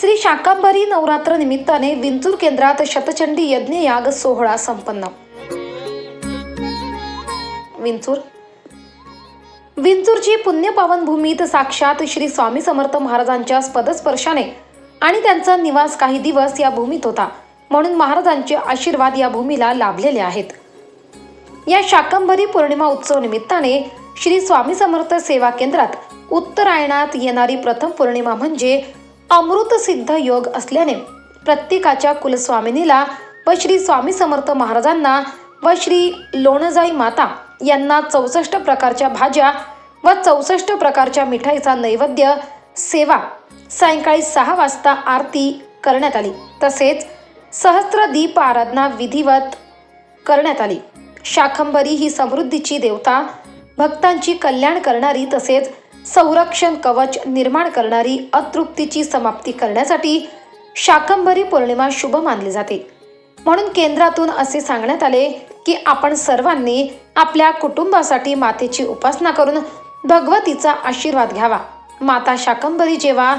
श्री शाकांबरी नवरात्र निमित्ताने विंचूर केंद्रात शतचंडी यज्ञ याग सोहळा संपन्न. विंचूर. विंचूरची पुण्यपावन भूमीत साक्षात श्री स्वामी समर्थ महाराजांच्या पदस्पर्शाने आणि त्यांचा निवास काही दिवस या भूमीत होता. म्हणून महाराजांचे आशीर्वाद या भूमीला लाभलेले आहेत. या शाकंभरी पौर्णिमा उत्सव निमित्ताने श्री स्वामी समर्थ सेवा केंद्रात उत्तरायणात येणारी प्रथम पौर्णिमा म्हणजे अमृत सिद्ध योग असल्याने प्रत्येकाच्या कुलस्वामिनीला व श्री स्वामी समर्थ महाराजांना व श्री लोणजाई माता यांना चौसष्ट प्रकारच्या भाज्या व चौसष्ट प्रकारच्या मिठाईचा नैवेद्य सेवा सायंकाळी सहा वाजता आरती करण्यात आली. तसेच सहस्त्र दीप आराधना विधिवत करण्यात आली. शाखंभरी ही समृद्धीची देवता भक्तांची कल्याण करणारी तसेच संरक्षण कवच निर्माण करणारी अतृप्तीची समाप्ती करण्यासाठी शाकंभरी पौर्णिमा शुभ मानली जाते. म्हणून केंद्रातून असे सांगण्यात आले की आपण सर्वांनी आपल्या कुटुंबासाठी मातेची उपासना करून भगवतीचा आशीर्वाद घ्यावा. माता शाकंभरी जेव्हा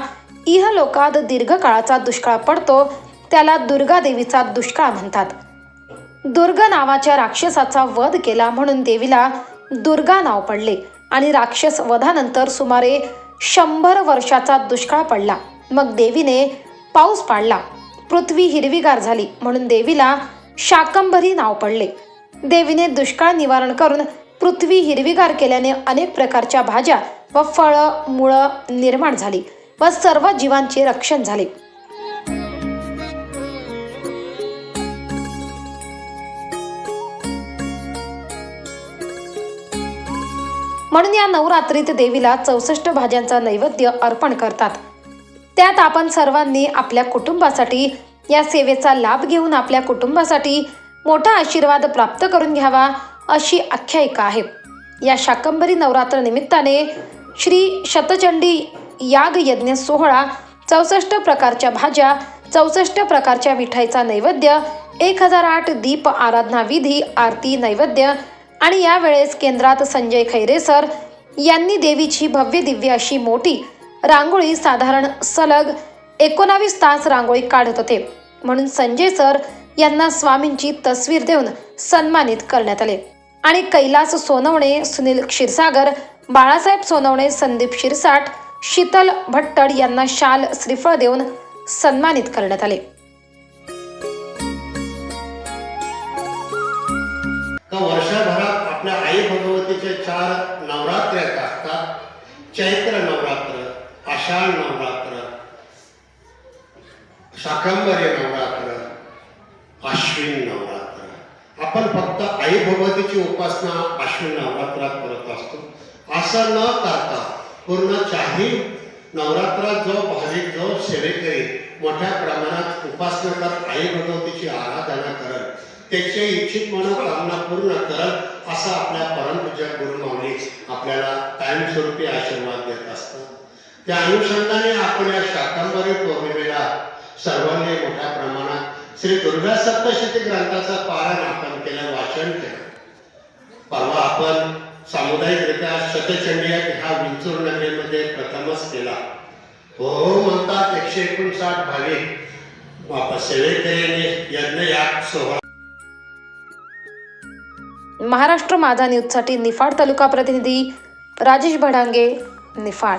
इहलोकात दीर्घकाळाचा दुष्काळ पडतो त्याला दुर्गा देवीचा दुष्काळ म्हणतात. दुर्गा नावाच्या राक्षसाचा वध केला म्हणून देवीला दुर्गा नाव पडले आणि राक्षस वधानंतर सुमारे शंभर वर्षाचा दुष्काळ पडला. मग देवीने पाऊस पाडला. पृथ्वी हिरवीगार झाली म्हणून देवीला शाकंभरी नाव पडले. देवीने दुष्काळ निवारण करून पृथ्वी हिरवीगार केल्याने अनेक प्रकारच्या भाज्या व फळं मुळं निर्माण झाली. व सर्व जीवांचे रक्षण झाले. म्हणून या नवरात्रीत देवीला चौसष्ट भाज्यांचा नैवेद्य अर्पण करतात. त्यात आपण सर्वांनी आपल्या कुटुंबासाठी या सेवेचा लाभ घेऊन आपल्या कुटुंबासाठी मोठा आशीर्वाद प्राप्त करून घ्यावा अशी आख्यायिका आहे. या शाकंभरी नवरात्र निमित्ताने श्री शतचंडी याग यज्ञ सोहळा चौसष्ट प्रकारच्या भाज्या चौसष्ट प्रकारच्या मिठाईचा नैवेद्य एक हजार आठ दीप आराधना विधी आरती नैवेद्य आणि यावेळेस केंद्रात संजय खैरे सर यांनी देवीची भव्य दिव्य अशी मोठी रांगोळी साधारण सलग एकोणावीस तास रांगोळी काढत होते. म्हणून संजय सर यांना स्वामींची तस्वीर देऊन सन्मानित करण्यात आले. आणि कैलास सोनवणे सुनील क्षीरसागर बाळासाहेब सोनवणे संदीप शिरसाट शीतल भट्टड यांना शाल श्रीफळ देऊन सन्मानित करण्यात आले. वर्षभरात आपल्या आई भगवतीचे चार नवरात्र असतात? चैत्र नवरात्र आषाढ नवरात्र शाकंबरी नवरात्र अश्विन नवरात्र. आपण फक्त आई भगवतीची उपासना अश्विन नवरात्रात करत असतो. असं न करता पूर्ण चारही नवरात्रात जो भाविक जो सेवेकरी मोठ्या प्रमाणात उपासना करत आई भगवतीची आराधना करत त्याचे इच्छित मनोकामना पूर्ण करत असा आपल्या परमपूज्य गुरुमावणी आपल्याला कायमस्वरूपी आशीर्वाद देत असतात. त्या अनुषंगाने आपण या शाकंभरी पौर्णिमेला सर्वांनी मोठ्या प्रमाणात श्री दुर्गा सप्तशती ग्रंथाचा पारायण आपण केलं वाचन केलं. परवा आपण सामुदायिकरित्या शतचंडी हा विंचूर नगरीमध्ये प्रथमच केला. हो म्हणतात एकशे एकोणसाठ भाविक वापस सेवेकरी यज्ञ याग सोहळा महाराष्ट्र माझा न्यूजसाठी निफाड तालुका प्रतिनिधी राजेश भडांगे निफाड.